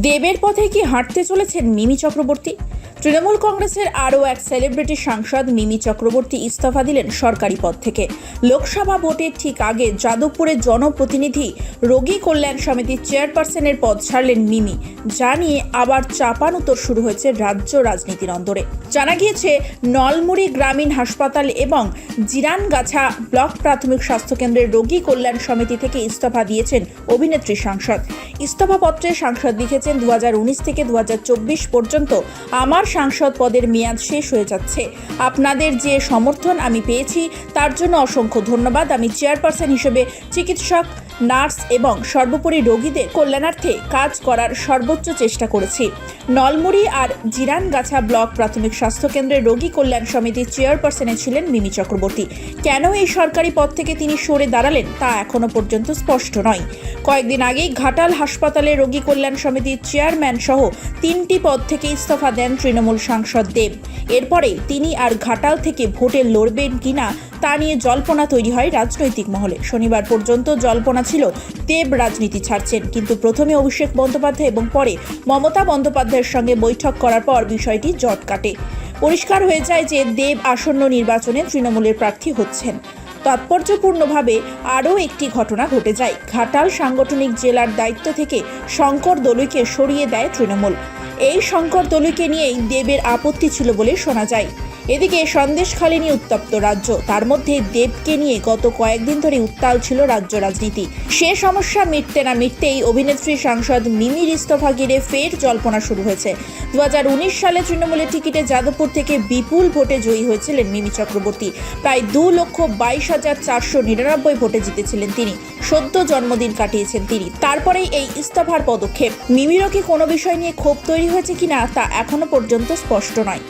দেবের পথে কি হাঁটতে চলেছেন মিমি চক্রবর্তী? তৃণমূল কংগ্রেসের আরও এক সেলিব্রিটি সাংসদ মিমি চক্রবর্তী ইস্তফা দিলেন সরকারি পদ থেকে। লোকসভা ভোটের ঠিক আগে যাদবপুরের জনপ্রতিনিধি রোগী কল্যাণ সমিতির চেয়ারপারসনের পদ ছাড়লেন মিমি, যা নিয়ে আবার চাপান উত্তর শুরু হয়েছে রাজ্য রাজনীতির অন্দরে। জানা গিয়েছে, নলমুড়ি গ্রামীণ হাসপাতাল এবং জিরানগাছা ব্লক প্রাথমিক স্বাস্থ্যকেন্দ্রের রোগী কল্যাণ সমিতি থেকে ইস্তফা দিয়েছেন অভিনেত্রী সাংসদ। ইস্তফাপত্রে সাংসদ লিখেছেন দু হাজার উনিশ থেকে দু হাজার চব্বিশ পর্যন্ত আমার সাংসদ পদের মেয়াদ শেষ হয়ে যাচ্ছে। আপনাদের যে সমর্থন আমি পেয়েছি, তার জন্য অসংখ্য ধন্যবাদ। আমি চেয়ারপারসন হিসেবে চিকিৎসক নার্স এবং সর্বোপরি রোগীদের কল্যাণার্থে কাজ করার সর্বোচ্চ চেষ্টা করেছি। নলমুড়ি আর জিরানগাছা ব্লক প্রাথমিক স্বাস্থ্যকেন্দ্রের রোগী কল্যাণ সমিতির চেয়ারপারসনে ছিলেন মিমি চক্রবর্তী। কেন এই সরকারি পদ থেকে তিনি সরে দাঁড়ালেন তা এখনও পর্যন্ত স্পষ্ট নয়। কয়েকদিন আগেই ঘাটাল হাসপাতালে রোগী কল্যাণ সমিতির চেয়ারম্যান সহ তিনটি পদ থেকে ইস্তফা দেন তৃণমূল সাংসদ দেব। এরপরে তিনি আর ঘাটাল থেকে ভোটে লড়বেন কিনা তা নিয়ে জল্পনা তৈরি হয় রাজনৈতিক মহলে। শনিবার পর্যন্ত জল্পনা ছিল। দেব রাজনীতি ছাড়ছেন, কিন্তু প্রথমে অভিষেক বন্দ্যোপাধ্যায় এবং পরে মমতা বন্দ্যোপাধ্যায়ের সঙ্গে বৈঠক করার পর বিষয়টি জট কাটে। পরিষ্কার হয়ে যায় যে দেব আসন্ন নির্বাচনে তৃণমূলের প্রার্থী হচ্ছেন। তাৎপর্যপূর্ণভাবে আরও একটি ঘটনা ঘটে যায়। ঘাটাল সাংগঠনিক জেলার দায়িত্ব থেকে শঙ্কর দলুইকে সরিয়ে দেয় তৃণমূল। এই শঙ্কর দলুইকে নিয়েই দেবের আপত্তি ছিল বলে শোনা যায়। এদিকে সন্দেশখালী নিয়ে উত্তপ্ত রাজ্য। তার মধ্যে দেবকে নিয়ে গত কয়েকদিন ধরে উত্তাল ছিল রাজ্য রাজনীতি। সে সমস্যা মিটতে না মিটতেই অভিনেত্রী সাংসদ মিমির ইস্তফা ঘিরে ফের জল্পনা শুরু হয়েছে। দু সালে তৃণমূলের টিকিটে যাদবপুর থেকে বিপুল ভোটে জয়ী হয়েছিলেন মিমি চক্রবর্তী। প্রায় দু লক্ষ বাইশ হাজার চারশো নিরানব্বই ভোটে জিতেছিলেন তিনি। সদ্য জন্মদিন কাটিয়েছেন তিনি। তারপরেই এই ইস্তফার পদক্ষেপ। মিমিরও কি কোনো বিষয় নিয়ে ক্ষোভ তৈরি হয়েছে কিনা তা এখনও পর্যন্ত স্পষ্ট নয়।